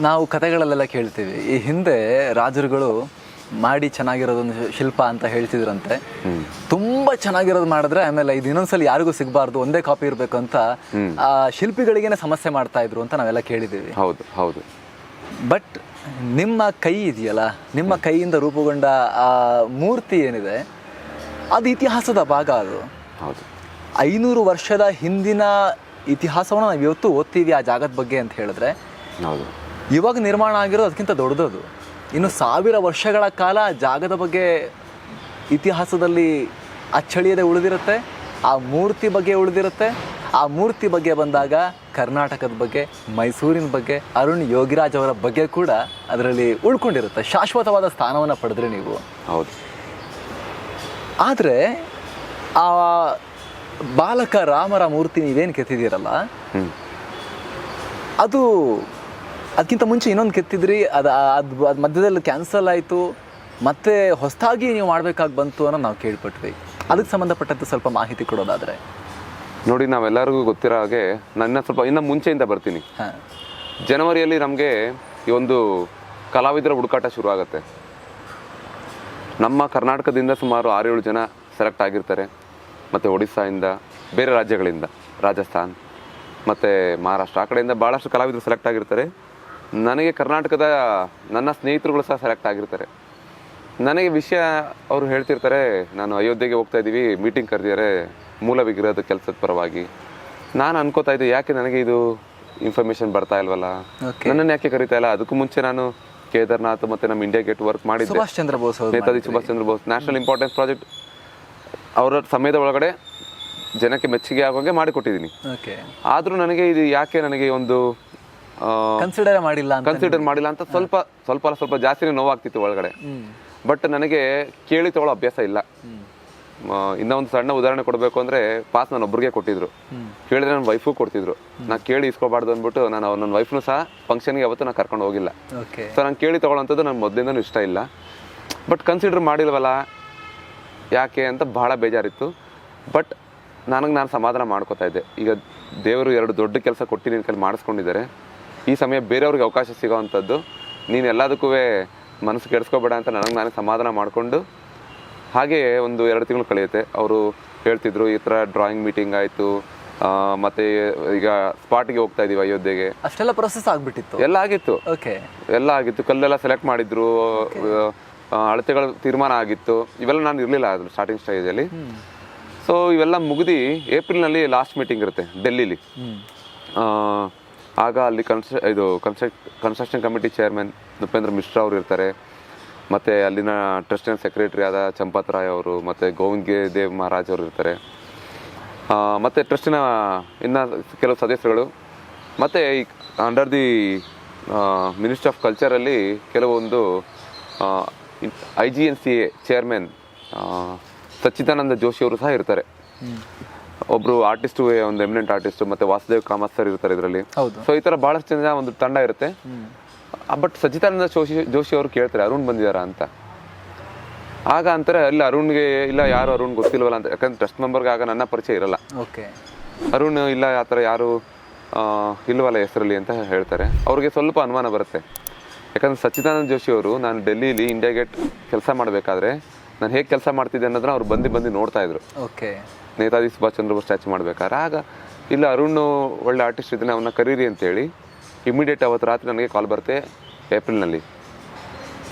ನಾವು ಕಥೆಗಳಲ್ಲೆಲ್ಲ ಕೇಳ್ತೀವಿ. ಈ ಹಿಂದೆ ರಾಜರುಗಳು ಮಾಡಿ ಚೆನ್ನಾಗಿರೋದೊಂದು ಶಿಲ್ಪ ಅಂತ ಹೇಳ್ತಿದ್ರಂತೆ. ತುಂಬಾ ಚೆನ್ನಾಗಿರೋದು ಮಾಡಿದ್ರೆ ಆಮೇಲೆ ಇದು ಇನ್ನೊಂದ್ಸಲ ಯಾರಿಗೂ ಸಿಗಬಾರ್ದು ಒಂದೇ ಕಾಪಿ ಇರಬೇಕು ಅಂತ ಆ ಶಿಲ್ಪಿಗಳಿಗೇನೆ ಸಮಸ್ಯೆ ಮಾಡ್ತಾ ಇದ್ರು ಅಂತ ನಾವೆಲ್ಲ ಕೇಳಿದ್ದೀವಿ. ಹೌದು ಹೌದು. ಬಟ್ ನಿಮ್ಮ ಕೈ ಇದೆಯಲ್ಲ ನಿಮ್ಮ ಕೈಯಿಂದ ರೂಪುಗೊಂಡ ಆ ಮೂರ್ತಿ ಏನಿದೆ ಅದು ಇತಿಹಾಸದ ಭಾಗ ಅದು. ಹೌದು. ಐನೂರು ವರ್ಷದ ಹಿಂದಿನ ಇತಿಹಾಸವನ್ನು ನಾವು ಇವತ್ತು ಓದ್ತೀವಿ ಆ ಜಾಗದ ಬಗ್ಗೆ ಅಂತ ಹೇಳಿದ್ರೆ. ಹೌದು. ಇವಾಗ ನಿರ್ಮಾಣ ಆಗಿರೋದು ಅದಕ್ಕಿಂತ ದೊಡ್ಡದದು. ಇನ್ನು ಸಾವಿರ ವರ್ಷಗಳ ಕಾಲ ಜಾಗದ ಬಗ್ಗೆ ಇತಿಹಾಸದಲ್ಲಿ ಅಚ್ಚಳಿಯದೆ ಉಳಿದಿರುತ್ತೆ ಆ ಮೂರ್ತಿ ಬಗ್ಗೆ ಉಳಿದಿರುತ್ತೆ. ಆ ಮೂರ್ತಿ ಬಗ್ಗೆ ಬಂದಾಗ ಕರ್ನಾಟಕದ ಬಗ್ಗೆ ಮೈಸೂರಿನ ಬಗ್ಗೆ ಅರುಣ್ ಯೋಗಿರಾಜ್ ಅವರ ಬಗ್ಗೆ ಕೂಡ ಅದರಲ್ಲಿ ಉಳ್ಕೊಂಡಿರುತ್ತೆ. ಶಾಶ್ವತವಾದ ಸ್ಥಾನವನ್ನು ಪಡೆದ್ರೆ ನೀವು. ಹೌದು. ಆದರೆ ಆ ಬಾಲಕ ರಾಮರ ಮೂರ್ತಿ ನೀವೇನು ಕೆತ್ತಿದ್ದೀರಲ್ಲ ಅದು ಅದಕ್ಕಿಂತ ಮುಂಚೆ ಇನ್ನೊಂದು ಕೆತ್ತಿದ್ರಿ ಅದು ಅದು ಅದು ಮಧ್ಯದಲ್ಲಿ ಕ್ಯಾನ್ಸಲ್ ಆಯಿತು. ಮತ್ತೆ ಹೊಸದಾಗಿ ನೀವು ಮಾಡಬೇಕಾಗಿ ಬಂತು ಅನ್ನೋ ನಾವು ಕೇಳ್ಪಟ್ವಿ. ಅದಕ್ಕೆ ಸಂಬಂಧಪಟ್ಟಂತೆ ಸ್ವಲ್ಪ ಮಾಹಿತಿ ಕೊಡೋದಾದರೆ. ನೋಡಿ ನಾವೆಲ್ಲರಿಗೂ ಗೊತ್ತಿರೋ ಹಾಗೆ ನನ್ನ ಸ್ವಲ್ಪ ಇನ್ನು ಮುಂಚೆಯಿಂದ ಬರ್ತೀನಿ. ಹಾಂ. ಜನವರಿಯಲ್ಲಿ ನಮಗೆ ಈ ಒಂದು ಕಲಾವಿದರ ಹುಡುಕಾಟ ಶುರು ಆಗುತ್ತೆ ನಮ್ಮ ಕರ್ನಾಟಕದಿಂದ ಸುಮಾರು ಆರೇಳು ಜನ ಸೆಲೆಕ್ಟ್ ಆಗಿರ್ತಾರೆ. ಮತ್ತು ಒಡಿಸ್ಸಾಯಿಂದ ಬೇರೆ ರಾಜ್ಯಗಳಿಂದ ರಾಜಸ್ಥಾನ್ ಮತ್ತು ಮಹಾರಾಷ್ಟ್ರ. ಆ ಕಡೆಯಿಂದ ಭಾಳಷ್ಟು ಕಲಾವಿದರು ಸೆಲೆಕ್ಟ್ ಆಗಿರ್ತಾರೆ. ನನಗೆ ಕರ್ನಾಟಕದ ನನ್ನ ಸ್ನೇಹಿತರುಗಳು ಸಹ ಸೆಲೆಕ್ಟ್ ಆಗಿರ್ತಾರೆ. ನನಗೆ ವಿಷಯ ಅವರು ಹೇಳ್ತಿರ್ತಾರೆ ನಾನು ಅಯೋಧ್ಯೆಗೆ ಹೋಗ್ತಾ ಇದ್ದೀವಿ ಮೀಟಿಂಗ್ ಕರೆದಿದ್ದಾರೆ ಮೂಲ ವಿಗ್ರಹದ ಕೆಲಸದ ಪರವಾಗಿ. ನಾನು ಅನ್ಕೋತಾ ಇದ್ದೆ ಯಾಕೆ ನನಗೆ ಇದು ಇನ್ಫಾರ್ಮೇಶನ್ ಬರ್ತಾ ಇಲ್ವಲ್ಲ. ನನ್ನನ್ನು ಯಾಕೆ ಕರೀತಾ ಇಲ್ಲ? ಅದಕ್ಕೂ ಮುಂಚೆ ನಾನು ಕೇದಾರ್ನಾಥ್ ಮತ್ತೆ ನಮ್ಮ ಇಂಡಿಯಾ ಗೇಟ್ ವರ್ಕ್ ಮಾಡಿದ್ದೆ. Subhash Chandra Bose Netaji Subhash Chandra Bose national importance project ಅವರ ಸಮಯದ ಒಳಗಡೆ ಜನಕ್ಕೆ ಮೆಚ್ಚುಗೆ ಆಗೋಂಗೆ ಮಾಡಿಕೊಟ್ಟಿದ್ದೀನಿ. ಆದರೂ ನನಗೆ ಇದು ಯಾಕೆ ನನಗೆ ಒಂದು ಕನ್ಸಿಡರ್ ಮಾಡಿಲ್ಲ ಅಂತ ಕನ್ಸಿಡರ್ ಮಾಡಿಲ್ಲ ಅಂತ ಸ್ವಲ್ಪ ಸ್ವಲ್ಪ ಸ್ವಲ್ಪ ಜಾಸ್ತಿನೇ ನೋವಾಗ್ತಿತ್ತು ಒಳಗಡೆ. ಬಟ್ ನನಗೆ ಕೇಳಿ ತಗೊಳ್ಳೋ ಅಭ್ಯಾಸ ಇಲ್ಲ. ಇನ್ನೊಂದು ಒಂದು ಸಣ್ಣ ಉದಾಹರಣೆ ಕೊಡಬೇಕು ಅಂದ್ರೆ ಪಾಸ್ ನಾನು ಒಬ್ರಿಗೆ ಕೊಟ್ಟಿದ್ರು. ಕೇಳಿದ್ರೆ ನನ್ನ ವೈಫು ಕೊಡ್ತಿದ್ರು. ನಾ ಕೇಳಿ ಇಸ್ಕೋಬಾರ್ದು ಅಂದ್ಬಿಟ್ಟು ನಾನು ನನ್ನ ವೈಫ್ನು ಸಹ ಫಂಕ್ಷನ್ಗೆ ಯಾವತ್ತು ನಾನು ಕರ್ಕೊಂಡು ಹೋಗಿಲ್ಲ. ಸೊ ನಾನು ಕೇಳಿ ತಗೊಳ್ಳೋಂಥದ್ದು ನನ್ನ ಮೊದಲಿಂದನೂ ಇಷ್ಟ ಇಲ್ಲ. ಬಟ್ ಕನ್ಸಿಡರ್ ಮಾಡಿಲ್ವಲ್ಲ ಯಾಕೆ ಅಂತ ಬಹಳ ಬೇಜಾರಿತ್ತು. ಬಟ್ ನನಗೆ ನಾನು ಸಮಾಧಾನ ಮಾಡ್ಕೋತಾ ಇದ್ದೆ. ಈಗ ದೇವರು ಎರಡು ದೊಡ್ಡ ಕೆಲಸ ಕೊಟ್ಟು ನಿನ್ನ ಕೈಲಿ ಮಾಡಿಸ್ಕೊಂಡಿದ್ದಾರೆ. ಈ ಸಮಯ ಬೇರೆಯವ್ರಿಗೆ ಅವಕಾಶ ಸಿಗೋವಂಥದ್ದು ನೀನು ಎಲ್ಲದಕ್ಕೂ ಮನಸ್ಸು ಕೆಡಿಸ್ಕೋಬೇಡ ಅಂತ ನನಗೆ ನಾನು ಸಮಾಧಾನ ಮಾಡಿಕೊಂಡು ಹಾಗೆ ಒಂದು ಎರಡು ತಿಂಗಳು ಕಳೆಯುತ್ತೆ. ಅವರು ಹೇಳ್ತಿದ್ರು ಈ ಥರ ಡ್ರಾಯಿಂಗ್ ಮೀಟಿಂಗ್ ಆಯಿತು ಮತ್ತೆ ಈಗ ಸ್ಪಾಟ್ಗೆ ಹೋಗ್ತಾ ಇದೀವಿ ಅಯೋಧ್ಯೆಗೆ. ಅಷ್ಟೆಲ್ಲ ಪ್ರೊಸೆಸ್ ಆಗ್ಬಿಟ್ಟಿತ್ತು. ಎಲ್ಲ ಆಗಿತ್ತು. ಓಕೆ ಎಲ್ಲ ಆಗಿತ್ತು. ಕಲ್ಲೆಲ್ಲ ಸೆಲೆಕ್ಟ್ ಮಾಡಿದ್ರು ಅಳತೆಗಳು ತೀರ್ಮಾನ ಆಗಿತ್ತು. ಇವೆಲ್ಲ ನಾನು ಇರಲಿಲ್ಲ ಅದು ಸ್ಟಾರ್ಟಿಂಗ್ ಸ್ಟೇಜಲ್ಲಿ ಸೊ ಇವೆಲ್ಲ ಮುಗಿದು ಏಪ್ರಿಲ್ನಲ್ಲಿ ಲಾಸ್ಟ್ ಮೀಟಿಂಗ್ ಇರುತ್ತೆ ಡೆಲ್ಲಿಲಿ ಆಗ ಅಲ್ಲಿ ಕನ್ಸ್ಟ್ರ ಇದು construct construction committee chairman Nripendra Mishra ಅವರು ಇರ್ತಾರೆ. ಮತ್ತು ಅಲ್ಲಿನ ಟ್ರಸ್ಟಿನ ಸೆಕ್ರೆಟರಿ ಆದ ಚಂಪತ್ ರಾಯ್ ಅವರು, ಮತ್ತು ಗೋವಿಂದ್ಗೆ ದೇವ್ ಮಹಾರಾಜ್ ಅವರು ಇರ್ತಾರೆ. ಮತ್ತೆ ಟ್ರಸ್ಟಿನ ಇನ್ನ ಕೆಲವು ಸದಸ್ಯರುಗಳು, ಮತ್ತು ಈ ಅಂಡರ್ ದಿ ಮಿನಿಸ್ಟ್ರಿ ಆಫ್ ಕಲ್ಚರಲ್ಲಿ ಕೆಲವೊಂದು I G N C A chairman Sachchidananda Joshi ಅವರು ಸಹ ಇರ್ತಾರೆ. ಒಬ್ರು ಆರ್ಟಿಸ್ಟ್ ಒಂದು ಎಮಿನೆಂಟ್ ಆರ್ಟಿಸ್ಟ್ ಮತ್ತೆ ವಾಸುದೇವ್ ಕಾಮತ್ ಸರ್ ಇರ್ತಾರೆ ಇದರಲ್ಲಿ. ಸೊ ಈ ತರ ಬಹಳಷ್ಟು ಜನ ಒಂದು ತಂಡ ಇರುತ್ತೆ. ಬಟ್ ಸಚಿತಾನಂದ ಜೋಶಿ ಜೋಶಿ ಅವರು ಕೇಳ್ತಾರೆ ಅರುಣ್ ಬಂದಿದಾರ ಅಂತ. ಆಗ ಅಂತಾರೆ ಇಲ್ಲ ಅರುಣ್ಗೆ ಇಲ್ಲ ಯಾರು ಅರುಣ್ ಗೊತ್ತಿಲ್ವಲ್ಲ ಅಂತ. ಯಾಕಂದ್ರೆ ಟ್ರಸ್ಟ್ ಮೆಂಬರ್ಗೆ ಆಗ ನನ್ನ ಪರಿಚಯ ಇರಲ್ಲ. ಓಕೆ. ಅರುಣ್ ಇಲ್ಲ ಆ ಥರ ಯಾರು ಇಲ್ವಲ್ಲ ಹೆಸರಲ್ಲಿ ಅಂತ ಹೇಳ್ತಾರೆ. ಅವ್ರಿಗೆ ಸ್ವಲ್ಪ ಅನುಮಾನ ಬರುತ್ತೆ. ಯಾಕಂದ್ರೆ ಸಚ್ಚಿದಾನಂದ ಜೋಶಿ ಅವರು ನಾನು ಡೆಲ್ಲಿಲಿ ಇಂಡಿಯಾ ಗೇಟ್ ಕೆಲಸ ಮಾಡಬೇಕಾದ್ರೆ ನಾನು ಹೇಗೆ ಕೆಲಸ ಮಾಡ್ತಿದ್ದೆ ಅನ್ನೋದನ್ನ ಅವ್ರು ಬಂದು ಬಂದು ನೋಡ್ತಾ ಇದ್ರು. ಓಕೆ. ನೇತಾಜಿ ಸುಭಾಷ್ ಚಂದ್ರ ಬೋಸ್ ಸ್ಟ್ಯಾಚು ಮಾಡ್ಬೇಕಾದ್ರೆ. ಆಗ ಇಲ್ಲ ಅರುಣ್ ಒಳ್ಳೆ ಆರ್ಟಿಸ್ಟ್ ಇದ್ದಾನೆ, ಅವನ್ನ ಕರೀರಿ ಅಂತೇಳಿ ಇಮಿಡಿಯೇಟ್ ಅವತ್ತು ರಾತ್ರಿ ನನಗೆ ಕಾಲ್ ಬರುತ್ತೆ ಏಪ್ರಿಲ್ನಲ್ಲಿ.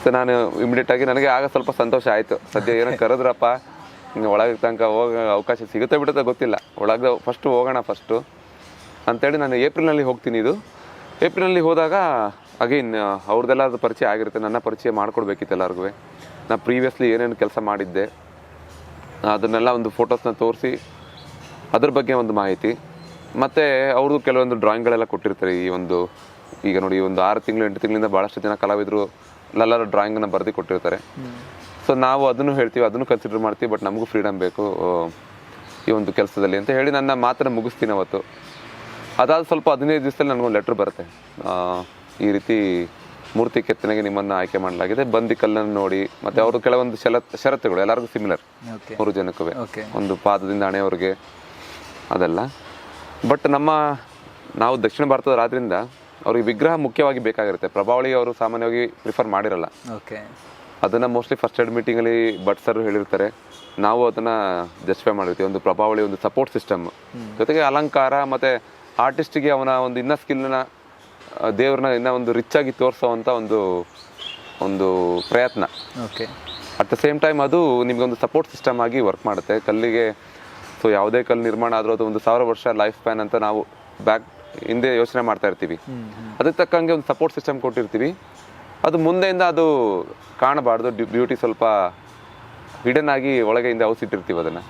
ಸೊ ನಾನು ಇಮಿಡಿಯೇಟ್ ಆಗಿ ನನಗೆ ಆಗ ಸ್ವಲ್ಪ ಸಂತೋಷ ಆಯಿತು. ಸದ್ಯ ಏನೋ ಕರೆದ್ರಪ್ಪ ಒಳಗೆ ತನಕ ಹೋಗ ಅವಕಾಶ ಸಿಗುತ್ತೆ ಬಿಡುತ್ತೆ ಗೊತ್ತಿಲ್ಲ. ಒಳಗೆ ಫಸ್ಟು ಹೋಗೋಣ ಫಸ್ಟು ಅಂತೇಳಿ ನಾನು ಏಪ್ರಿಲ್ನಲ್ಲಿ ಹೋಗ್ತೀನಿ ಇದು. ಏಪ್ರಿಲ್ನಲ್ಲಿ ಹೋದಾಗ ಅಗೈನ್ ಅವ್ರದ್ದೆಲ್ಲ ಅದು ಪರಿಚಯ ಆಗಿರುತ್ತೆ, ನನ್ನ ಪರಿಚಯ ಮಾಡ್ಕೊಡ್ಬೇಕಿತ್ತು ಎಲ್ಲರಿಗೂ ನಾನು ಪ್ರೀವಿಯಸ್ಲಿ ಏನೇನು ಕೆಲಸ ಮಾಡಿದ್ದೆ ಅದನ್ನೆಲ್ಲ ಒಂದು ಫೋಟೋಸ್ನ ತೋರಿಸಿ ಅದ್ರ ಬಗ್ಗೆ ಒಂದು ಮಾಹಿತಿ. ಮತ್ತು ಅವ್ರದ್ದು ಕೆಲವೊಂದು ಡ್ರಾಯಿಂಗ್ಗಳೆಲ್ಲ ಕೊಟ್ಟಿರ್ತಾರೆ ಈ ಒಂದು, ಈಗ ನೋಡಿ ಒಂದು ಆರು ತಿಂಗಳು, ಎಂಟು ತಿಂಗಳಿಂದ ಭಾಳಷ್ಟು ಜನ ಕಲಾವಿದರು ಎಲ್ಲರ ಡ್ರಾಯಿಂಗನ್ನು ಬರೆದು ಕೊಟ್ಟಿರ್ತಾರೆ. ಸೊ ನಾವು ಅದನ್ನು ಹೇಳ್ತೀವಿ, ಅದನ್ನು ಕನ್ಸಿಡರ್ ಮಾಡ್ತೀವಿ ಬಟ್ ನಮಗೂ ಫ್ರೀಡಮ್ ಬೇಕು ಈ ಒಂದು ಕೆಲಸದಲ್ಲಿ ಅಂತ ಹೇಳಿ ನನ್ನ ಮಾತನ್ನು ಮುಗಿಸ್ತೀನಿ ಅವತ್ತು. ಅದಾದ ಸ್ವಲ್ಪ ಹದಿನೈದು ದಿವಸದಲ್ಲಿ ನನಗೊಂದು ಲೆಟ್ರ್ ಬರುತ್ತೆ. ಈ ರೀತಿ ಮೂರ್ತಿ ಕೆತ್ತನೆಗೆ ನಿಮ್ಮನ್ನು ಆಯ್ಕೆ ಮಾಡಲಾಗಿದೆ. ಬಂದಿ ಕಲ್ಲನ್ನು ನೋಡಿ ಮತ್ತೆ ಅವರು ಕೆಲವೊಂದು ಶಲ ಷರತ್ತುಗಳು ಎಲ್ಲರಿಗೂ ಸಿಮಿಲರ್ ಮೂರು ಜನಕ್ಕೂ ಒಂದು ಪಾದದಿಂದ ಹಣೆಯವರೆಗೆ ಅದೆಲ್ಲ. ಬಟ್ ನಮ್ಮ ನಾವು ದಕ್ಷಿಣ ಭಾರತದ ಆದ್ರಿಂದ ಅವ್ರಿಗೆ ವಿಗ್ರಹ ಮುಖ್ಯವಾಗಿ ಬೇಕಾಗಿರುತ್ತೆ. ಪ್ರಭಾವಳಿ ಅವರು ಸಾಮಾನ್ಯವಾಗಿ ಪ್ರಿಫರ್ ಮಾಡಿರಲ್ಲ. ಅದನ್ನ ಅದನ್ನು ಮೋಸ್ಟ್ಲಿ ಫಸ್ಟ್ ಏಡ್ ಮೀಟಿಂಗಲ್ಲಿ ಭಟ್ ಸರ್ ಹೇಳಿರ್ತಾರೆ. ನಾವು ಅದನ್ನ ಜಸ್ಟಿಫೈ ಮಾಡಿರ್ತೀವಿ. ಒಂದು ಪ್ರಭಾವಳಿ ಒಂದು ಸಪೋರ್ಟ್ ಸಿಸ್ಟಮ್ ಜೊತೆಗೆ ಅಲಂಕಾರ ಮತ್ತೆ ಆರ್ಟಿಸ್ಟಿಗೆ ಅವನ ಒಂದು ಇನ್ನ ಸ್ಕಿಲ್ನ ದೇವ್ರನ್ನ ಇನ್ನೂ ಒಂದು ರಿಚ್ ಆಗಿ ತೋರಿಸೋವಂಥ ಒಂದು ಒಂದು ಪ್ರಯತ್ನ. Okay at the same time ಅದು ನಿಮಗೊಂದು ಸಪೋರ್ಟ್ ಸಿಸ್ಟಮ್ ಆಗಿ ವರ್ಕ್ ಮಾಡುತ್ತೆ. ಕಲ್ಲಿಗೆ ಸೊ ಯಾವುದೇ ಕಲ್ಲು ನಿರ್ಮಾಣ ಆದರೂ ಅದು ಒಂದು ಸಾವಿರ ವರ್ಷ ಲೈಫ್ ಪ್ಯಾನ್ ಅಂತ ನಾವು ಬ್ಯಾಕ್ ಹಿಂದೆ ಯೋಚನೆ ಮಾಡ್ತಾ ಇರ್ತೀವಿ. ಅದಕ್ಕೆ ತಕ್ಕಂಗೆ ಒಂದು ಸಪೋರ್ಟ್ ಸಿಸ್ಟಮ್ ಕೊಟ್ಟಿರ್ತೀವಿ. ಅದು ಮುಂದೆಯಿಂದ ಅದು ಕಾಣಬಾರ್ದು ಬ್ಯೂಟಿ ಸ್ವಲ್ಪ ಹಿಡನ್ ಆಗಿ ಒಳಗೆಯಿಂದ ಔಸಿಟ್ಟಿರ್ತೀವಿ ಅದನ್ನು.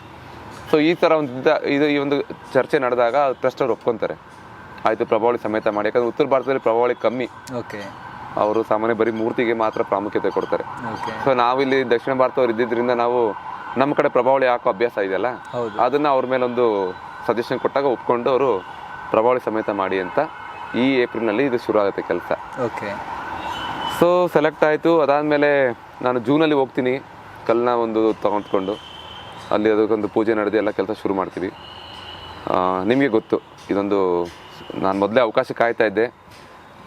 ಸೊ ಈ ಥರ ಒಂದು ಇದ- ಇದು ಈ ಒಂದು ಚರ್ಚೆ ನಡೆದಾಗ ಟ್ರಸ್ಟ್ ಅವ್ರು ಒಪ್ಕೊಂತಾರೆ. ಆಯಿತು ಪ್ರಭಾವಳಿ ಸಮೇತ ಮಾಡಿ. ಯಾಕಂದ್ರೆ ಉತ್ತರ ಭಾರತದಲ್ಲಿ ಪ್ರಭಾವಳಿ ಕಮ್ಮಿ. ಓಕೆ. ಅವರು ಸಾಮಾನ್ಯ ಬರೀ ಮೂರ್ತಿಗೆ ಮಾತ್ರ ಪ್ರಾಮುಖ್ಯತೆ ಕೊಡ್ತಾರೆ. ಸೊ ನಾವಿಲ್ಲಿ ದಕ್ಷಿಣ ಭಾರತವ್ರು ಇದ್ದಿದ್ರಿಂದ ನಾವು ನಮ್ಮ ಕಡೆ ಪ್ರಭಾವಳಿ ಹಾಕೋ ಅಭ್ಯಾಸ ಇದೆಯಲ್ಲ ಅದನ್ನು ಅದನ್ನ ಅವ್ರ ಒಂದು ಸಜೆಷನ್ ಕೊಟ್ಟಾಗ ಒಪ್ಕೊಂಡು ಅವರು ಪ್ರಭಾವಳಿ ಸಮೇತ ಮಾಡಿ ಅಂತ ಈ ಏಪ್ರಿಲ್ನಲ್ಲಿ ಇದು ಶುರು ಆಗುತ್ತೆ ಕೆಲಸ. ಓಕೆ. ಸೊ ಸೆಲೆಕ್ಟ್ ಆಯಿತು. ಅದಾದಮೇಲೆ ನಾನು ಜೂನಲ್ಲಿ ಹೋಗ್ತೀನಿ. ಕಲ್ಲನ್ನ ಒಂದು ತಗೊಂಡ್ಕೊಂಡು. ಅಲ್ಲಿ ಅದಕ್ಕೊಂದು ಪೂಜೆ ನಡೆದು ಎಲ್ಲ ಕೆಲಸ ಶುರು ಮಾಡ್ತೀವಿ. ನಿಮಗೆ ಗೊತ್ತು ಇದೊಂದು ನಾನು ಮೊದಲೇ ಅವಕಾಶ ಕಾಯ್ತಾ ಇದ್ದೆ.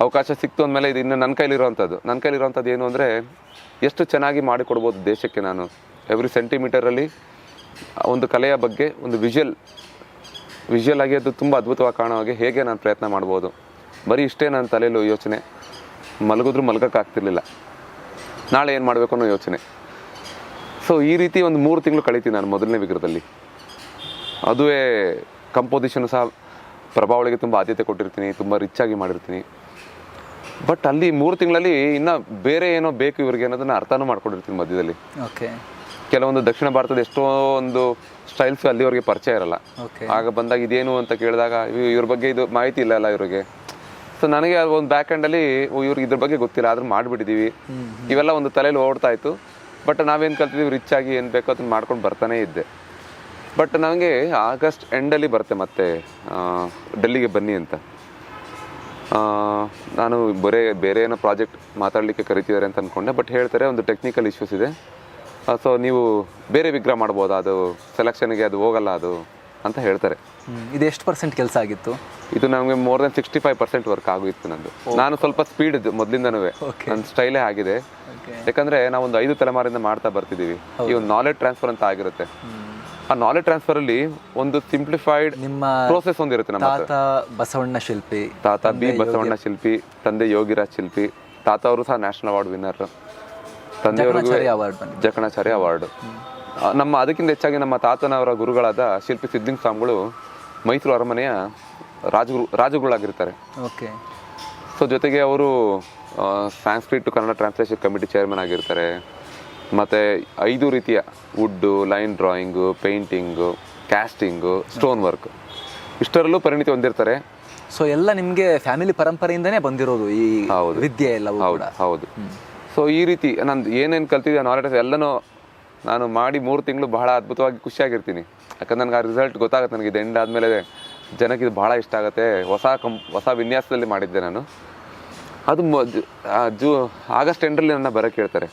ಅವಕಾಶ ಸಿಕ್ತು ಅಂದಮೇಲೆ ಇದು ಇನ್ನು ನನ್ನ ಕೈಲಿರೋವಂಥದ್ದು. ನನ್ನ ಕೈಲಿರೋವಂಥದ್ದು ಏನು ಅಂದರೆ ಎಷ್ಟು ಚೆನ್ನಾಗಿ ಮಾಡಿಕೊಡ್ಬೋದು ದೇಶಕ್ಕೆ ನಾನು. ಎವ್ರಿ ಸೆಂಟಿಮೀಟರಲ್ಲಿ ಒಂದು ಕಲೆಯ ಬಗ್ಗೆ, ಒಂದು ವಿಜುವಲ್ ವಿಜುವಲ್ ಆಗಿ ಅದು ತುಂಬ ಅದ್ಭುತವಾಗಿ ಕಾಣೋ ಹಾಗೆ ಹೇಗೆ ನಾನು ಪ್ರಯತ್ನ ಮಾಡ್ಬೋದು. ಬರೀ ಇಷ್ಟೇ ನನ್ನ ತಲೆಯಲ್ಲೂ ಯೋಚನೆ. ಮಲಗಿದ್ರೂ ಮಲಗೋಕ್ಕಾಗ್ತಿರ್ಲಿಲ್ಲ. ನಾಳೆ ಏನು ಮಾಡಬೇಕು ಅನ್ನೋ ಯೋಚನೆ. ಸೊ ಈ ರೀತಿ ಒಂದು ಮೂರು ತಿಂಗಳು ಕಳೀತೀನಿ ನಾನು ಮೊದಲನೇ ವಿಗ್ರಹದಲ್ಲಿ. ಅದುವೇ ಕಂಪೋಸಿಷನ್ ಸಹ ಪ್ರಭಾವಳಿಗೆ ತುಂಬ ಆದ್ಯತೆ ಕೊಟ್ಟಿರ್ತೀನಿ ತುಂಬ ರಿಚ್ ಆಗಿ ಮಾಡಿರ್ತೀನಿ. ಬಟ್ ಅಲ್ಲಿ ಮೂರು ತಿಂಗಳಲ್ಲಿ ಇನ್ನು ಬೇರೆ ಏನೋ ಬೇಕು ಇವ್ರಿಗೆ ಅನ್ನೋದನ್ನ ಅರ್ಥನೂ ಮಾಡ್ಕೊಂಡಿರ್ತೀನಿ ಮಧ್ಯದಲ್ಲಿ. ಓಕೆ ಕೆಲವೊಂದು ದಕ್ಷಿಣ ಭಾರತದ ಎಷ್ಟೋ ಒಂದು ಸ್ಟೈಲ್ಸ್ ಅಲ್ಲಿವರೆಗೆ ಪರಿಚಯ ಇರಲ್ಲ. ಆಗ ಬಂದಾಗ ಇದೇನು ಅಂತ ಕೇಳಿದಾಗ ಇವ್- ಇವ್ರ ಬಗ್ಗೆ ಇದು ಮಾಹಿತಿ ಇಲ್ಲ ಅಲ್ಲ ಇವ್ರಿಗೆ. ಸೊ ನನಗೆ ಒಂದು ಬ್ಯಾಕ್ ಹ್ಯಾಂಡಲ್ಲಿ ಇವ್ರಿಗೆ ಇದ್ರ ಬಗ್ಗೆ ಗೊತ್ತಿಲ್ಲ ಆದ್ರೂ ಮಾಡಿಬಿಟ್ಟಿದ್ದೀವಿ ಇವೆಲ್ಲ ಒಂದು ತಲೆಯಲ್ಲಿ ಓಡ್ತಾ ಇತ್ತು. ಬಟ್ ನಾವೇನು ಕಲ್ತಿದ್ದೀವಿ ರಿಚ್ ಆಗಿ ಏನು ಬೇಕೋ ಅದನ್ನ ಮಾಡ್ಕೊಂಡು ಬರ್ತಾನೆ ಇದ್ದೆ. ಬಟ್ ನನಗೆ ಆಗಸ್ಟ್ ಎಂಡಲ್ಲಿ ಬರುತ್ತೆ ಮತ್ತೆ ಡೆಲ್ಲಿಗೆ ಬನ್ನಿ ಅಂತ. ನಾನು ಬರೇ ಬೇರೆ ಏನೋ ಪ್ರಾಜೆಕ್ಟ್ ಮಾತಾಡಲಿಕ್ಕೆ ಕರಿತಿದ್ದಾರೆ ಅಂತ ಅಂದ್ಕೊಂಡೆ ಬಟ್ ಹೇಳ್ತಾರೆ ಒಂದು ಟೆಕ್ನಿಕಲ್ ಇಶ್ಯೂಸ್ ಇದೆ. ಸೊ ನೀವು ಬೇರೆ ವಿಗ್ರಹ ಮಾಡ್ಬೋದಾ? ಅದು ಸೆಲೆಕ್ಷನ್ಗೆ ಅದು ಹೋಗಲ್ಲ ಅದು ಅಂತ ಹೇಳ್ತಾರೆ. ಇದು ಎಷ್ಟು ಪರ್ಸೆಂಟ್ ಕೆಲಸ ಆಗಿತ್ತು? ಇದು ನಮಗೆ more than sixty five percent work ಆಗಿತ್ತು ನಂದು ನಾನು ಸ್ವಲ್ಪ ಸ್ಪೀಡ್ ಮೊದಲಿಂದನೂ. ನನ್ನ ಸ್ಟೈಲೇ ಆಗಿದೆ. ಯಾಕಂದರೆ ಒಂದು ಐದು ತಲೆಮಾರಿಂದ ಮಾಡ್ತಾ ಬರ್ತಿದ್ದೀವಿ. ಈ ಒಂದು ನಾಲೆಡ್ ಟ್ರಾನ್ಸ್ಫರ್ ಅಂತ ಆಗಿರುತ್ತೆ. ಆ ನಾಲೆಜ್ ಟ್ರಾನ್ಸ್ಫರ್ ಅಲ್ಲಿ ಒಂದು ಸಿಂಪ್ಲಿಫೈಡ್ ನಿಮ್ಮ ಪ್ರೋಸೆಸ್ ಒಂದಿರುತ್ತೆ ನಮ್ಮ ತಾತ ಬಸವಣ್ಣ ಶಿಲ್ಪಿ ತಾತ ಬಿ ಬಸವಣ್ಣ ಶಿಲ್ಪಿ ತಂದೆ ಯೋಗಿರಾಜ್ ಶಿಲ್ಪಿ ತಾತ ಅವರು ಸಹ ನ್ಯಾಷನಲ್ ಅವಾರ್ಡ್ ವಿನ್ನರ್ ತಂದೆ ಜಕಣಾಚಾರ್ಯ ಅವಾರ್ಡ್ ಬಂದಿದೆ. ಜಕಣಾಚಾರ್ಯ ಅವಾರ್ಡ್ ನಮ್ಮ ಅದಕ್ಕಿಂತ ಹೆಚ್ಚಾಗಿ ನಮ್ಮ ತಾತನವರ ಗುರುಗಳಾದ ಶಿಲ್ಪಿ ಸಿದ್ದಿಂಗ್ ಸ್ವಾಮಿಗಳು ಮೈಸೂರು ಅರಮನೆಯ ರಾಜಗುರು ರಾಜಗುರುಗಳಾಗಿರ್ತಾರೆ. ಓಕೆ ಸೊ ಜೊತೆಗೆ ಅವರು Sanskrit to Kannada translation committee chairman ಆಗಿರ್ತಾರೆ. ಮತ್ತು ಐದು ರೀತಿಯ wood line drawing painting casting stone work. ಇಷ್ಟರಲ್ಲೂ ಪರಿಣಿತಿ ಹೊಂದಿರ್ತಾರೆ. ಸೊ ಎಲ್ಲ ನಿಮಗೆ ಫ್ಯಾಮಿಲಿ ಪರಂಪರೆಯಿಂದನೇ ಬಂದಿರೋದು ಈ ಹೌದು. ವಿದ್ಯೆ ಎಲ್ಲ ಹೌದು ಹೌದು. ಸೊ ಈ ರೀತಿ ನಂದು ಏನೇನು ಕಲ್ತಿದ್ದೆ ನಾಲೆಡ್ಜ್ ಎಲ್ಲನೂ ನಾನು ಮಾಡಿ ಮೂರು ತಿಂಗಳು ಬಹಳ ಅದ್ಭುತವಾಗಿ ಖುಷಿಯಾಗಿರ್ತೀನಿ. ಯಾಕಂದ್ರೆ ನನಗೆ ಆ ರಿಸಲ್ಟ್ ಗೊತ್ತಾಗುತ್ತೆ ನನಗೆ. ಇದು ಎಂಡ್ ಆದಮೇಲೆ ಜನಕ್ಕೆ ಇದು ಭಾಳ ಇಷ್ಟ ಆಗುತ್ತೆ. ಹೊಸ ಕಂ ಹೊಸ ವಿನ್ಯಾಸದಲ್ಲಿ ಮಾಡಿದ್ದೆ ನಾನು. ಅದು ಜೂ ಆಗಸ್ಟ್ ಎಂಡರಲ್ಲಿ ನನ್ನ ಬರೋಕ್ಕೆ ಹೇಳ್ತಾರೆ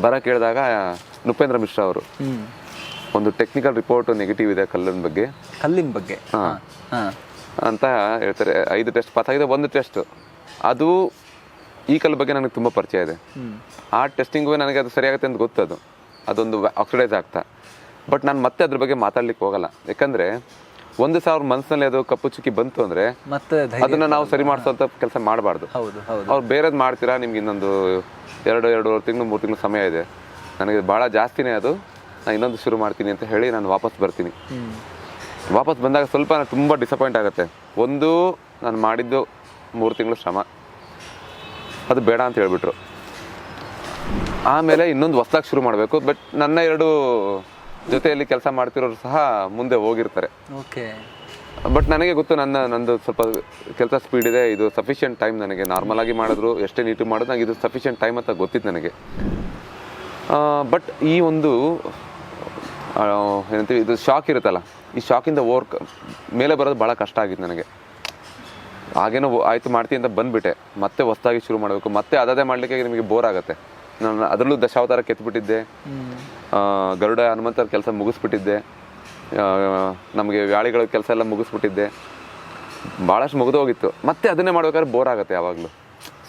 ಬರೋಕ್ಕೆ ಕೇಳಿದಾಗ ನೃಪೇಂದ್ರ ಮಿಶ್ರಾ ಅವರು. ಒಂದು ಟೆಕ್ನಿಕಲ್ ರಿಪೋರ್ಟ್ ನೆಗೆಟಿವ್ ಇದೆ ಕಲ್ಲಿನ ಬಗ್ಗೆ. ಕಲ್ಲಿನ ಬಗ್ಗೆ? ಹಾ. ಹಾ ಅಂತ ಹೇಳ್ತಾರೆ. ಐದು ಟೆಸ್ಟ್ ಪಾಸ್ ಆಗಿದೆ ಒಂದು ಟೆಸ್ಟ್ ಅದು ಈ ಕಲ್ಲು ಬಗ್ಗೆ ನನಗೆ ತುಂಬ ಪರಿಚಯ ಇದೆ. ಆ ಟೆಸ್ಟಿಂಗು ನನಗೆ ಅದು ಸರಿಯಾಗುತ್ತೆ ಅಂತ ಗೊತ್ತದು. ಅದೊಂದು ಆಕ್ಸಿಡೈಸ್ ಆಗ್ತಾ. ಬಟ್ ನಾನು ಮತ್ತೆ ಅದ್ರ ಬಗ್ಗೆ ಮಾತಾಡ್ಲಿಕ್ಕೆ ಹೋಗಲ್ಲ. ಯಾಕಂದ್ರೆ ಒಂದು ಸಾವಿರ ಮನಸ್ಸಿನಲ್ಲಿ ಅದು ಕಪ್ಪು ಚುಕ್ಕಿ ಬಂತು ಅಂದ್ರೆ ಮತ್ತೆ ಅದನ್ನ ನಾವು ಸರಿ ಮಾಡಿಸುವಂತ ಕೆಲಸ ಮಾಡಬಾರ್ದು. ಅವ್ರು ಬೇರೆದು ಮಾಡ್ತೀರಾ? ನಿಮ್ಗೆ ಇನ್ನೊಂದು ಎರಡು ಎರಡು ತಿಂಗಳು ಮೂರು ತಿಂಗಳು ಸಮಯ ಇದೆ. ನನಗೆ ಭಾಳ ಜಾಸ್ತಿನೇ ಅದು. ನಾನು ಇನ್ನೊಂದು ಶುರು ಮಾಡ್ತೀನಿ ಅಂತ ಹೇಳಿ ನಾನು ವಾಪಸ್ ಬರ್ತೀನಿ. ವಾಪಸ್ ಬಂದಾಗ ಸ್ವಲ್ಪ ನಾನು ತುಂಬ ಡಿಸಪಾಯಿಂಟ್ ಆಗುತ್ತೆ. ಒಂದು ನಾನು ಮಾಡಿದ್ದು ಮೂರು ತಿಂಗಳು ಶ್ರಮ. ಅದು ಬೇಡ ಅಂತ ಹೇಳ್ಬಿಟ್ರು. ಆಮೇಲೆ ಇನ್ನೊಂದು ಹೊಸ್ದಾಗಿ ಶುರು ಮಾಡಬೇಕು ಬಟ್ ನನ್ನ ಎರಡು ಜೊತೆಯಲ್ಲಿ ಕೆಲಸ ಮಾಡ್ತಿರೋರು ಸಹ ಮುಂದೆ ಹೋಗಿರ್ತಾರೆ. ಓಕೆ. ಬಟ್ ನನಗೆ ಗೊತ್ತು ನನ್ನ ನಂದು ಸ್ವಲ್ಪ ಕೆಲಸ ಸ್ಪೀಡ್ ಇದೆ ಇದು ಸಫಿಷಿಯೆಂಟ್ ಟೈಮ್ ನನಗೆ. ನಾರ್ಮಲ್ ಆಗಿ ಮಾಡಿದ್ರು ಎಷ್ಟೇ ನೀಟು ಮಾಡಿದ್ರು ನನಗೆ ಇದು ಸಫಿಷಿಯೆಂಟ್ ಟೈಮ್ ಅಂತ ಗೊತ್ತಿತ್ತು ನನಗೆ. ಬಟ್ ಈ ಒಂದು ಏನಂತೀವಿ ಇದು ಶಾಕ್ ಇರುತ್ತಲ್ಲ ಈ ಶಾಕಿಂದ ಓವರ್ ಮೇಲೆ ಬರೋದು ಭಾಳ ಕಷ್ಟ ಆಗಿತ್ತು ನನಗೆ. ಹಾಗೇನೋ ಆಯಿತು ಮಾಡ್ತೀನಿ ಅಂತ ಬಂದುಬಿಟ್ಟೆ. ಮತ್ತೆ ಹೊಸ್ದಾಗಿ ಶುರು ಮಾಡಬೇಕು. ಮತ್ತೆ ಅದೇ ಮಾಡಲಿಕ್ಕೆ ನಿಮಗೆ ಬೋರ್ ಆಗುತ್ತೆ. ನಾನು ಅದರಲ್ಲೂ ದಶಾವತಾರ ಕೆತ್ಬಿಟ್ಟಿದ್ದೆ. ಗರುಡ ಹನುಮಂತರ ಕೆಲಸ ಮುಗಿಸ್ಬಿಟ್ಟಿದ್ದೆ. ನಮಗೆ ವ್ಯಾಳಿಗಳ ಕೆಲಸ ಎಲ್ಲ ಮುಗಿಸ್ಬಿಟ್ಟಿದ್ದೆ. ಭಾಳಷ್ಟು ಮುಗಿದು ಹೋಗಿತ್ತು. ಮತ್ತೆ ಅದನ್ನೇ ಮಾಡ್ಬೇಕಾದ್ರೆ ಬೋರ್ ಆಗುತ್ತೆ ಯಾವಾಗಲೂ.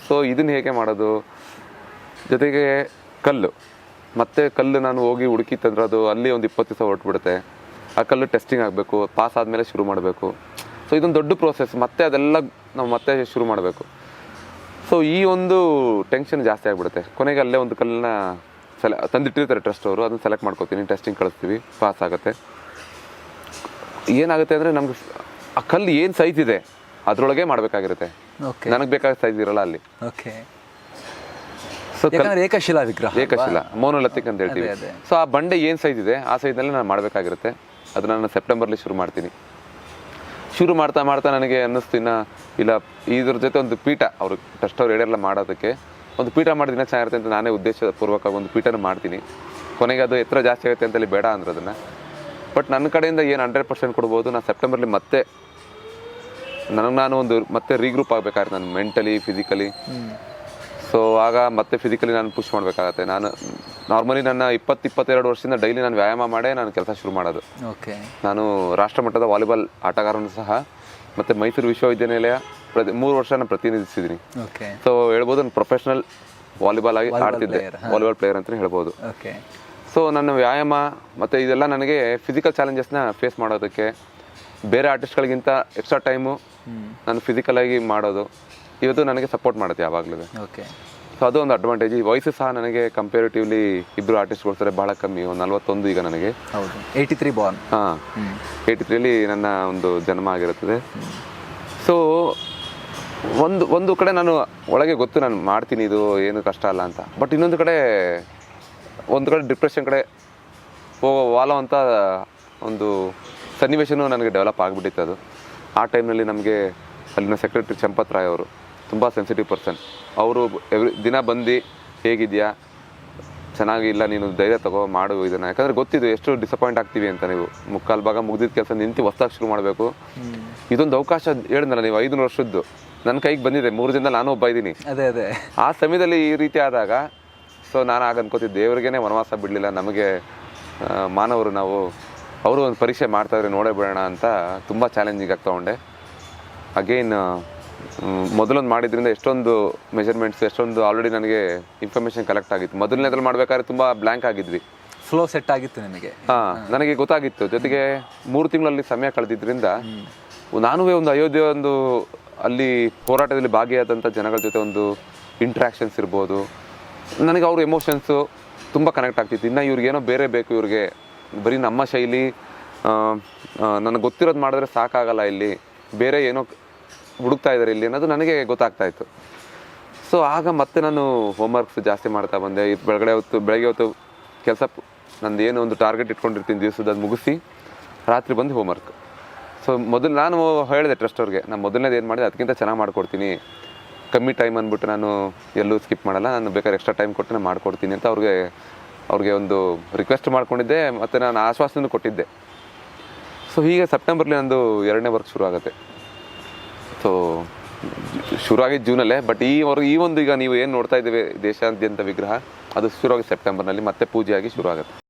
ಸೊ ಇದನ್ನು ಹೇಗೆ ಮಾಡೋದು? ಜೊತೆಗೆ ಕಲ್ಲು. ಮತ್ತೆ ಕಲ್ಲು ನಾನು ಹೋಗಿ ಹುಡುಕಿ ತಂದ್ರೆ ಅದು ಅಲ್ಲಿ ಒಂದು ಇಪ್ಪತ್ತು ದಿವಸ ಹೊರಟ್ಬಿಡುತ್ತೆ. ಆ ಕಲ್ಲು ಟೆಸ್ಟಿಂಗ್ ಆಗಬೇಕು ಪಾಸ್ ಆದಮೇಲೆ ಶುರು ಮಾಡಬೇಕು. ಸೊ ಇದೊಂದು ದೊಡ್ಡ ಪ್ರೋಸೆಸ್ ಮತ್ತೆ ಅದೆಲ್ಲ ನಾವು ಮತ್ತೆ ಶುರು ಮಾಡಬೇಕು. ಸೊ ಈ ಒಂದು ಟೆನ್ಷನ್ ಜಾಸ್ತಿ ಆಗಿಬಿಡುತ್ತೆ. ಕೊನೆಗೆ ಅಲ್ಲೇ ಒಂದು ಕಲ್ಲನ್ನ ಸೆಲೆ ತಂದಿಟ್ಟಿರ್ತಾರೆ ಟ್ರಸ್ಟ್ ಅವರು. ಅದನ್ನ ಸೆಲೆಕ್ಟ್ ಮಾಡ್ಕೋತೀನಿ. ಟೆಸ್ಟಿಂಗ್ ಕಳಿಸ್ತೀವಿ. ಪಾಸ್ ಆಗುತ್ತೆ. ಏನಾಗುತ್ತೆ ಅಂದರೆ ನಮ್ಗೆ ಆ ಕಲ್ಲು ಏನು ಸೈಜ್ ಇದೆ ಅದರೊಳಗೆ ಮಾಡಬೇಕಾಗಿರುತ್ತೆ. ನನಗೆ ಬೇಕಾದ ಸೈಜ್ ಇರಲ್ಲ ಅಲ್ಲಿ. ಓಕೆ ಸೊ ಏಕಶಿಲಾ ವಿಗ್ರಹ ಏಕಶಿಲ. ಮೋನೋಲತಿಕ್ ಅಂತ ಹೇಳ್ತೀವಿ. ಸೊ ಆ ಬಂಡೆ ಏನು ಸೈಜ್ ಇದೆ ಆ ಸೈಜ್ನಲ್ಲಿ ನಾನು ಮಾಡಬೇಕಾಗಿರುತ್ತೆ. ಅದನ್ನ ನಾನು ಸೆಪ್ಟೆಂಬರ್ಲಿ ಶುರು ಮಾಡ್ತೀನಿ. ಶುರು ಮಾಡ್ತಾ ಮಾಡ್ತಾ ನನಗೆ ಅನ್ನಿಸ್ತು ಇಲ್ಲ, ಇದ್ರ ಜೊತೆ ಒಂದು ಪೀಠ, ಅವರು ಟಸ್ಟ್ ಅವ್ರು ಎಲ್ಲ ಮಾಡೋದಕ್ಕೆ, ಒಂದು ಪೀಠ ಮಾಡಿದ ದಿನ ಚೆನ್ನಾಗಿರುತ್ತೆ ಅಂತ ನಾನೇ ಉದ್ದೇಶಪೂರ್ವಕ ಒಂದು ಪೀಠನ ಮಾಡ್ತೀನಿ. ಕೊನೆಗೆ ಅದು ಎತ್ತರ ಜಾಸ್ತಿ ಆಗುತ್ತೆ ಅಂತೇಳಿ ಬೇಡ ಅಂದ್ರೆ ಅದನ್ನು. ಬಟ್ ನನ್ನ ಕಡೆಯಿಂದ ಏನು ಹಂಡ್ರೆಡ್ ಪರ್ಸೆಂಟ್ ಕೊಡ್ಬೋದು, ನಾನು ಸೆಪ್ಟೆಂಬರ್ಲಿ ಮತ್ತೆ, ನನಗೆ ನಾನು ಒಂದು ಮತ್ತೆ ರೀಗ್ರೂಪ್ ಆಗಬೇಕಾದ್ರೆ ನಾನು ಮೆಂಟಲಿ ಫಿಸಿಕಲಿ ಸೊ ಆಗ ಮತ್ತೆ ಫಿಸಿಕಲಿ ನಾನು ಪುಷ್ ಮಾಡಬೇಕಾಗತ್ತೆ. ನಾನು ನಾರ್ಮಲಿ ನನ್ನ ಇಪ್ಪತ್ತು ಇಪ್ಪತ್ತೆರಡು ವರ್ಷದಿಂದ ಡೈಲಿ ನಾನು ವ್ಯಾಯಾಮ ಮಾಡೇ ನಾನು ಕೆಲಸ ಶುರು ಮಾಡೋದು. ಓಕೆ ನಾನು ರಾಷ್ಟ್ರಮಟ್ಟದ ವಾಲಿಬಾಲ್ ಆಟಗಾರನು ಸಹ ಮತ್ತು ಮೈಸೂರು ವಿಶ್ವವಿದ್ಯಾನಿಲಯ ಪ್ರತಿ ಮೂರು ವರ್ಷ ನಾನು ಪ್ರತಿನಿಧಿಸಿದ್ದೀನಿ ಓಕೆ ಸೊ ಹೇಳ್ಬೋದು ನಾನು ಪ್ರೊಫೆಷ್ನಲ್ ವಾಲಿಬಾಲ್ ಆಗಿ ಆಡ್ತಿದ್ದೆ. ವಾಲಿಬಾಲ್ ಪ್ಲೇಯರ್ ಅಂತಲೇ ಹೇಳ್ಬೋದು. ಓಕೆ ಸೊ ನನ್ನ ವ್ಯಾಯಾಮ ಮತ್ತು ಇದೆಲ್ಲ ನನಗೆ ಫಿಸಿಕಲ್ ಚಾಲೆಂಜಸ್ನ ಫೇಸ್ ಮಾಡೋದಕ್ಕೆ ಬೇರೆ ಆರ್ಟಿಸ್ಟ್ಗಳಿಗಿಂತ ಎಕ್ಸ್ಟ್ರಾ ಟೈಮು ನಾನು ಫಿಸಿಕಲಾಗಿ ಮಾಡೋದು. ಇವತ್ತು ನನಗೆ ಸಪೋರ್ಟ್ ಮಾಡುತ್ತೆ ಯಾವಾಗಲೂ. ಓಕೆ ಸೊ ಅದು ಒಂದು ಅಡ್ವಾಂಟೇಜ್ ಈ ವಯಸ್ಸು ಸಹ ನನಗೆ ಕಂಪೇರಿಟಿವ್ಲಿ ಇಬ್ಬರು ಆರ್ಟಿಸ್ಟ್ಗಳು ಸರಿ ಭಾಳ ಕಮ್ಮಿ ಒಂದು ನಲ್ವತ್ತೊಂದು ಈಗ ನನಗೆ. ಹೌದು. ಏಯ್ಟಿ ತ್ರೀ ಬಾರ್ನ್ ಹಾಂ ಏಯ್ಟಿ ತ್ರೀಲಿ ನನ್ನ ಒಂದು ಜನ್ಮ ಆಗಿರುತ್ತದೆ. ಸೊ ಒಂದು ಒಂದು ಕಡೆ ನಾನು ಒಳಗೆ ಗೊತ್ತು ನಾನು ಮಾಡ್ತೀನಿ ಇದು ಏನು ಕಷ್ಟ ಅಲ್ಲ ಅಂತ. ಬಟ್ ಇನ್ನೊಂದು ಕಡೆ ಒಂದು ಕಡೆ ಡಿಪ್ರೆಷನ್ ಕಡೆ ಹೋಗೋ ಅಂತ ಒಂದು ಸನ್ನಿವೇಶನೂ ನನಗೆ ಡೆವಲಪ್ ಆಗಿಬಿಟ್ಟಿತ್ತು ಅದು. ಆ ಟೈಮ್ನಲ್ಲಿ ನಮಗೆ ಅಲ್ಲಿನ ಸೆಕ್ರೆಟರಿ ಚಂಪತ್ ರಾಯ್ ಅವರು ತುಂಬ ಸೆನ್ಸಿಟಿವ್ ಪರ್ಸನ್ ಅವರು ಎವ್ರಿ ದಿನ ಬಂದು ಹೇಗಿದೆಯಾ? ಚೆನ್ನಾಗಿಲ್ಲ ನೀನು ಧೈರ್ಯ ತಗೋ ಮಾಡು ಇದನ್ನು. ಯಾಕಂದರೆ ಗೊತ್ತಿದ್ದು ಎಷ್ಟು ಡಿಸಪಾಯಿಂಟ್ ಆಗ್ತೀವಿ ಅಂತ ನೀವು. ಮುಕ್ಕಾಲು ಭಾಗ ಮುಗಿದಿದ್ದ ಕೆಲಸ ನಿಂತು ಹೊಸ್ದಾಗಿ ಶುರು ಮಾಡಬೇಕು. ಇದೊಂದು ಅವಕಾಶ ಹೇಳಿದ್ನಲ್ಲ ನೀವು ಐದು ವರ್ಷದ್ದು. ನನ್ನ ಕೈಗೆ ಬಂದಿದೆ ಮೂರು ದಿನ ನಾನು ಒಬ್ಬ ಇದ್ದೀನಿ ಅದೇ ಅದೇ. ಆ ಸಮಯದಲ್ಲಿ ಈ ರೀತಿ ಆದಾಗ ಸೊ ನಾನು ಆಗ ಅನ್ಕೋತಿದ್ದೆ ದೇವರಿಗೇನೆ ವನವಾಸ ಬಿಡಲಿಲ್ಲ ನಮಗೆ ಮಾನವರು ನಾವು ಅವರು ಒಂದು ಪರೀಕ್ಷೆ ಮಾಡ್ತಾಯಿದ್ರೆ ನೋಡೇ ಬಿಡೋಣ ಅಂತ ತುಂಬ ಚಾಲೆಂಜಿಂಗ್ ಆಗ್ತಾ ಉಂಡೆ ಅಗೇನ್ ಮೊದಲೊಂದು ಮಾಡಿದ್ರಿಂದ ಎಷ್ಟೊಂದು ಮೆಷರ್ಮೆಂಟ್ಸ್ ಎಷ್ಟೊಂದು ಆಲ್ರೆಡಿ ನನಗೆ ಇನ್ಫಾರ್ಮೇಷನ್ ಕಲೆಕ್ಟ್ ಆಗಿತ್ತು. ಮೊದಲನೇದ್ರಲ್ಲಿ ಮಾಡಬೇಕಾದ್ರೆ ತುಂಬ ಬ್ಲ್ಯಾಂಕ್ ಆಗಿದ್ವಿ. ಫ್ಲೋ ಸೆಟ್ ಆಗಿತ್ತು ನಿಮಗೆ. ಹಾಂ ನನಗೆ ಗೊತ್ತಾಗಿತ್ತು. ಜೊತೆಗೆ ಮೂರು ತಿಂಗಳಲ್ಲಿ ಸಮಯ ಕಳೆದಿದ್ದರಿಂದ ನಾನು ಒಂದು ಅಯೋಧ್ಯೆ ಒಂದು ಅಲ್ಲಿ ಹೋರಾಟದಲ್ಲಿ ಭಾಗಿಯಾದಂಥ ಜನಗಳ ಜೊತೆ ಒಂದು ಇಂಟ್ರ್ಯಾಕ್ಷನ್ಸ್ ಇರ್ಬೋದು. ನನಗೆ ಅವ್ರ ಎಮೋಷನ್ಸು ತುಂಬ ಕನೆಕ್ಟ್ ಆಗ್ತಿತ್ತು. ಇನ್ನು ಇವ್ರಿಗೇನೋ ಬೇರೆ ಬೇಕು ಇವ್ರಿಗೆ. ಬರೀ ನಮ್ಮ ಶೈಲಿ ನನಗೆ ಗೊತ್ತಿರೋದು ಮಾಡಿದ್ರೆ ಸಾಕಾಗಲ್ಲ ಇಲ್ಲಿ. ಬೇರೆ ಏನೋ ಹುಡುಕ್ತಾ ಇದ್ದಾರೆ ಇಲ್ಲಿ ಅನ್ನೋದು ನನಗೆ ಗೊತ್ತಾಗ್ತಾ ಇತ್ತು. ಸೊ ಆಗ ಮತ್ತೆ ನಾನು ಹೋಮ್ ವರ್ಕ್ಸ್ ಜಾಸ್ತಿ ಮಾಡ್ತಾ ಬಂದೆ. ಇದು ಬೆಳಗಡೆ ಹೊತ್ತು, ಬೆಳಗ್ಗೆ ಹೊತ್ತು ಕೆಲಸ ನಂದು ಏನು ಒಂದು ಟಾರ್ಗೆಟ್ ಇಟ್ಕೊಂಡಿರ್ತೀನಿ ದಿವಸದ, ಅದು ಮುಗಿಸಿ ರಾತ್ರಿ ಬಂದು ಹೋಮ್ ವರ್ಕ್ ಸೊ ಮೊದಲು ನಾನು ಹೇಳಿದೆ ಟ್ರಸ್ಟ್ ಅವ್ರಿಗೆ ನಾನು ಮೊದಲನೇದು ಏನು ಮಾಡಿದೆ, ಅದಕ್ಕಿಂತ ಚೆನ್ನಾಗಿ ಮಾಡ್ಕೊಡ್ತೀನಿ. ಕಮ್ಮಿ ಟೈಮ್ ಅಂದ್ಬಿಟ್ಟು ನಾನು ಎಲ್ಲೂ ಸ್ಕಿಪ್ ಮಾಡಲ್ಲ, ನಾನು ಬೇಕಾದ್ರೆ ಎಕ್ಸ್ಟ್ರಾ ಟೈಮ್ ಕೊಟ್ಟು ನಾನು ಮಾಡ್ಕೊಡ್ತೀನಿ ಅಂತ ಅವ್ರಿಗೆ ಅವ್ರಿಗೆ ಒಂದು ರಿಕ್ವೆಸ್ಟ್ ಮಾಡ್ಕೊಂಡಿದ್ದೆ ಮತ್ತು ನಾನು ಆಶ್ವಾಸನೂ ಕೊಟ್ಟಿದ್ದೆ. ಸೊ ಹೀಗೆ ಸೆಪ್ಟೆಂಬರ್ಲಿ ನಂದು ಎರಡನೇ ವರ್ಕ್ ಶುರು ಆಗುತ್ತೆ ಸೊ ಶುರುವಾಗಿದ್ದು ಜೂನಲ್ಲೇ ಬಟ್ ಈ ಈ ಒಂದು ಈಗ ನೀವು ಏನು ನೋಡ್ತಾ ಇದ್ದೀವಿ ದೇಶಾದ್ಯಂತ ವಿಗ್ರಹ, ಅದು ಶುರುವಾಗಿ ಸೆಪ್ಟೆಂಬರ್ನಲ್ಲಿ ಮತ್ತೆ ಪೂಜೆಯಾಗಿ ಶುರು ಆಗುತ್ತೆ